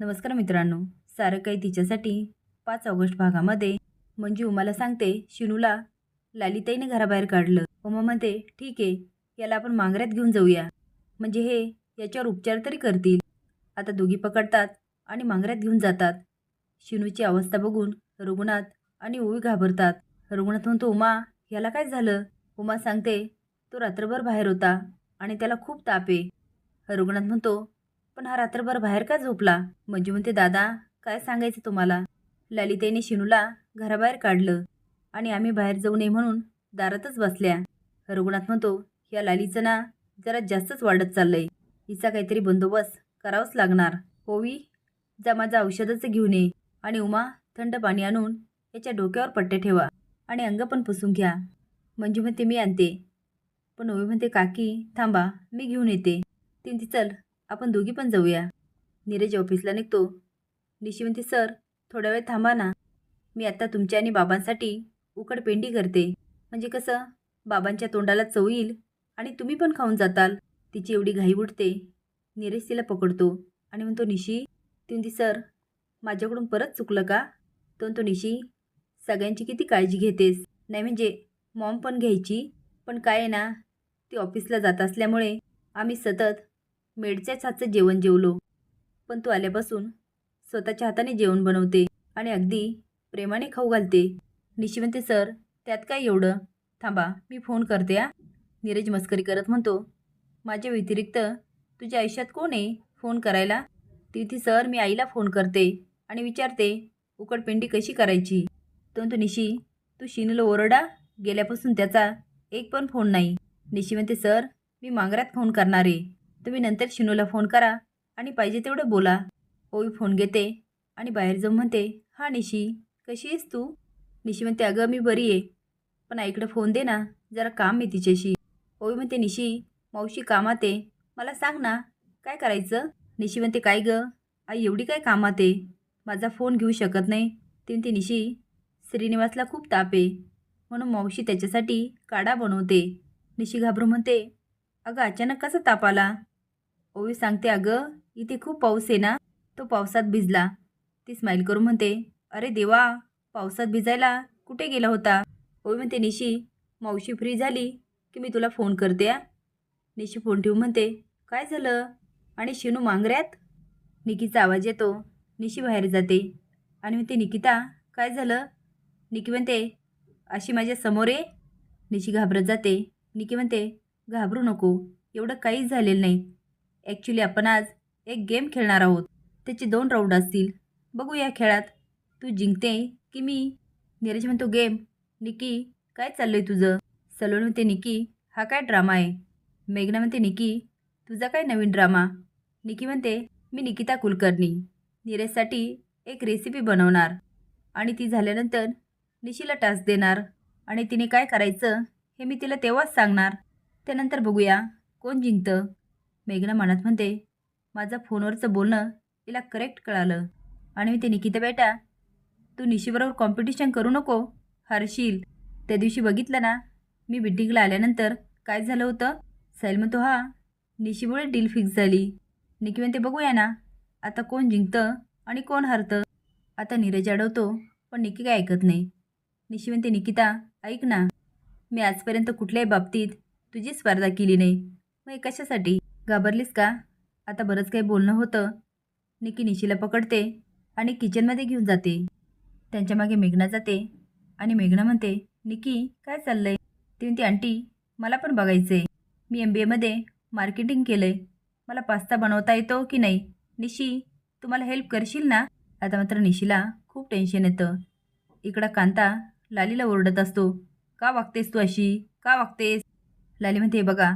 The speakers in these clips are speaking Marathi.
नमस्कार मित्रांनो. सारं काही तिच्यासाठी पाच ऑगस्ट भागामध्ये मंजू उमाला सांगते शिनूला लालिताईने घराबाहेर काढलं. उमा म्हणते ठीक आहे याला आपण मांगऱ्यात घेऊन जाऊया. म्हणजे हे याच्यावर उपचार तरी करतील. आता दोघी पकडतात आणि मांगऱ्यात घेऊन जातात. शिनूची अवस्था बघून रुग्णात आणि ओवी घाबरतात. रुग्णात म्हणतो उमा याला काय झालं? उमा सांगते तो रात्रभर बाहेर होता आणि त्याला खूप ताप आहे. रुग्णात म्हणतो पण हा रात्रभर बाहेर का झोपला? मंजू म्हणते दादा काय सांगायचं तुम्हाला? ललिताईने शिनूला घराबाहेर काढलं आणि आम्ही बाहेर जाऊ नये म्हणून दारातच बसल्या. रघुनाथ म्हणतो या लालीचं ना जरा जास्तच वाढत चाललंय. हिचा काहीतरी बंदोबस्त करावाच लागणार. होवी जा माझं औषधाचं घेऊन ये आणि उमा थंड पाणी आणून याच्या डोक्यावर पट्टे ठेवा आणि अंग पण पुसून घ्या. मंजू म्हणते मी आणते. पण ओवी म्हणते काकी थांबा मी घेऊन येते. ती म्हणते चल आपण दोघी पण जाऊया. नीरज ऑफिसला निघतो. निशी म्हणते सर थोडा वेळ थांबा ना. मी आत्ता तुमच्या आणि बाबांसाठी उकडपेंडी करते. म्हणजे कसं? बाबांच्या तोंडाला चव येईल आणि तुम्ही पण खाऊन जाताल. तिची एवढी घाई उठते नीरज तिला पकडतो आणि म्हणतो निशी ती म्हणते सर माझ्याकडून परत चुकलं का? तो म्हणतो निशी सगळ्यांची किती काळजी घेतेस? नाही म्हणजे मॉम पण घ्यायची. पण काय आहे ना ती ऑफिसला जात असल्यामुळे आम्ही सतत मेडच्याच हातचं जेवण जेवलो. पण तू आल्यापासून स्वतःच्या हाताने जेवण बनवते आणि अगदी प्रेमाने खाऊ घालते. निशिवंते सर त्यात काय एवढं? थांबा मी फोन करते आ नीरज मस्करी करत म्हणतो माझ्या व्यतिरिक्त तुझ्या आयुष्यात कोण आहे फोन करायला? तिथे सर मी आईला फोन करते आणि विचारते उकडपिंडी कशी करायची? तंतु निशी तू शिनलो ओरडा गेल्यापासून त्याचा एक पण फोन नाही. निशी म्हणते सर मी मांगरात फोन करणार. आहे तुम्ही नंतर शिनूला फोन करा आणि पाहिजे तेवढं बोला. ओवी फोन घेते आणि बाहेर जाऊन म्हणते हा निशी कशी आहेस तू? निशी म्हणते अगं मी बरी आहे. पण आईकडं फोन दे ना जरा काम आहे तिच्याशी. ओवी म्हणते निशी मावशी कामात आहे. मला सांग ना काय करायचं? निशी म्हणते काय गं? आई एवढी काय कामात आहे? माझा फोन घेऊ शकत नाही. ती म्हणते निशी श्रीनिवासला खूप ताप आहे. म्हणून मावशी त्याच्यासाठी काढा बनवते. निशी घाबरू म्हणते अगं अचानक कसा ताप आला? ओवी सांगते अगं इथे खूप पाऊस आहे ना? तो पावसात भिजला. ती स्माईल करून म्हणते अरे देवा पावसात भिजायला कुठे गेला होता? ओवी म्हणते निशी मावशी फ्री झाली की मी तुला फोन करते आ निशी फोन ठेवून म्हणते काय झालं? आणि शिनू मांगऱ्यात निकीचा आवाज येतो. निशी बाहेर जाते. आणि म्हणते निकिता काय झालं? निकी म्हणते अशी माझ्यासमोर आहे निशी घाबरत जाते. निकी म्हणते घाबरू नको एवढं काहीच झालेलं नाही. ॲक्च्युली आपण आज एक गेम खेळणार आहोत. त्याचे दोन राऊंड असतील. बघू या खेळात. तू जिंकते की मी? नीरज म्हणतो गेम निकी काय चाललंय तुझं? सलोन म्हणते निकी हा काय ड्रामा आहे? मेघना म्हणते निकी तुझा काय नवीन ड्रामा निकी म्हणते मी निकिता कुलकर्णी. नीरजसाठी एक रेसिपी बनवणार. आणि ती झाल्यानंतर निशीला टास्क देणार. आणि तिने काय करायचं हे मी तिला तेव्हाच सांगणार. त्यानंतर बघूया कोण जिंकतं. मेघना मनात म्हणते माझं फोनवरचं बोलणं तिला करेक्ट कळालं. आणि मी ते निकिता बेटा तू निशीबरोबर कॉम्पिटिशन करू नको हरशील. त्या दिवशी बघितलं ना मी बिल्डिंगला आल्यानंतर काय झालं होतं? साईल म्हणतो हा निशीमुळे डील फिक्स झाली. निकी म्हणते बघूया ना आता कोण जिंकतं आणि कोण हरतं. आता नीरज अडवतो पण निकी काय ऐकत नाही. निशी म्हणते निकिता ऐक ना मी आजपर्यंत कुठल्याही बाबतीत तुझी स्पर्धा केली नाही. मग कशासाठी? घाबरलीस का? आता बरंच काही बोलणं होतं. निकी निशीला पकडते आणि किचनमध्ये घेऊन जाते. त्यांच्या मागे मेघना जाते आणि मेघना म्हणते निकी काय चाललंय? ती म्हणते आंटी मला पण बघायचं आहे मी एम बी एमध्ये मार्केटिंग केलं आहे मला पास्ता बनवता येतो की नाही? निशी तुम्हाला हेल्प करशील ना? आता मात्र निशीला खूप टेन्शन येतं. इकडं कांता लालीला ओरडत असतो का वागतेस तू अशी? का वागतेस? लाली म्हणते बघा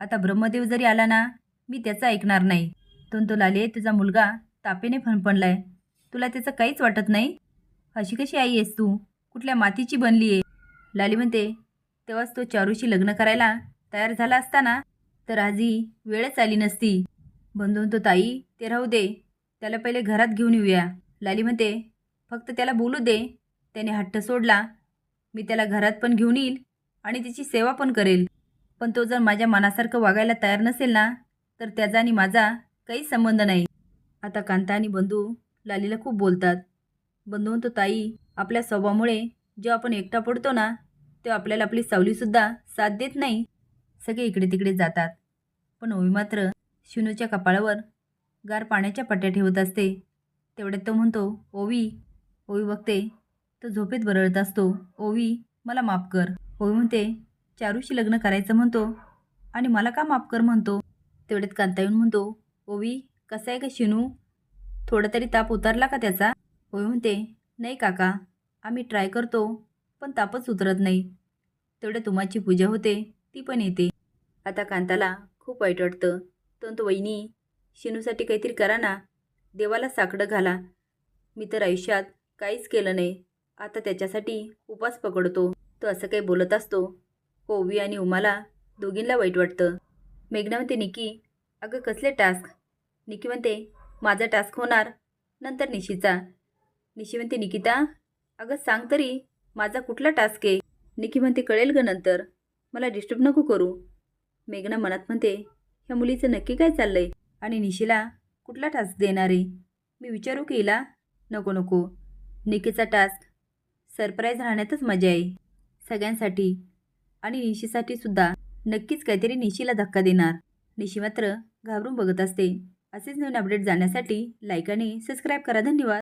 आता ब्रह्मदेव जरी आला ना मी त्याचं ऐकणार नाही. तो तुझा मुलगा तापेने फणफणलाय. तुला त्याचं काहीच वाटत नाही? अशी कशी आई आहेस तू? कुठल्या मातीची बनली आहे? लाली म्हणते तेव्हाच तो चारूशी लग्न करायला तयार झाला असता ना तर आजी वेळच आली नसती. बंधून तो ताई ते राहू दे. त्याला पहिले घरात घेऊन येऊया. लाली म्हणते फक्त त्याला बोलू दे. त्याने हट्ट सोडला. मी त्याला घरात पण घेऊन येईल आणि तिची सेवा पण करेल. पण तो जर माझ्या मनासारखं वागायला तयार नसेल ना तर त्याचा आणि माझा काही संबंध नाही. आता कांता आणि बंधू लालीला खूप बोलतात. बंधू म्हणतो ताई आपल्या स्वभावामुळे जेव्हा आपण एकटा पडतो ना तेव्हा आपल्याला आपली सावलीसुद्धा साथ देत नाही. सगळे इकडे तिकडे जातात. पण ओवी मात्र शिनूच्या कपाळावर गार पाण्याच्या पट्ट्या ठेवत असते. तेवढ्यात तो म्हणतो ओवी ओवी बघते तो झोपेत बरळत असतो. ओवी मला माफ कर. ओवी म्हणते चारूशी लग्न करायचं म्हणतो आणि मला का माफ कर म्हणतो? तेवढ्यात कांता येऊन म्हणतो ओवी कसं आहे का शिनू? थोडा तरी ताप उतरला का त्याचा? ओवी म्हणते नाही काका आम्ही ट्राय करतो पण तापच उतरत नाही. तेवढ्या तुमाची पूजा होते ती पण येते. आता कांताला खूप वाईट वाटतं. तो वहिनी शिनूसाठी काहीतरी करा ना. देवाला साकडं घाला. मी तर आयुष्यात काहीच केलं नाही. आता त्याच्यासाठी उपास पकडतो. तो असं काही बोलत असतो. ओवी आणि उमाला दोघींना वाईट वाटतं. मेघना म्हणते निकी अगं कसले टास्क? निकी म्हणते माझा टास्क होणार नंतर निशीचा. निशी म्हणते निकिता अगं सांग तरी माझा कुठला टास्क आहे? निकी म्हणते कळेल ग नंतर मला डिस्टर्ब नको करू. मेघना मनात म्हणते ह्या मुलीचं नक्की काय चाललंय? आणि निशीला कुठला टास्क देणार आहे? मी विचारू की हिला? नको नको निकीचा टास्क सरप्राईज राहण्यातच मजा आहे. सगळ्यांसाठी आणि निशीसाठी सुद्धा नक्कीच काहीतरी निशीला धक्का देणार. निशी मात्र घाबरून बघत असते. असेच नवीन अपडेट जाण्यासाठी लाईक आणि सबस्क्राईब करा. धन्यवाद.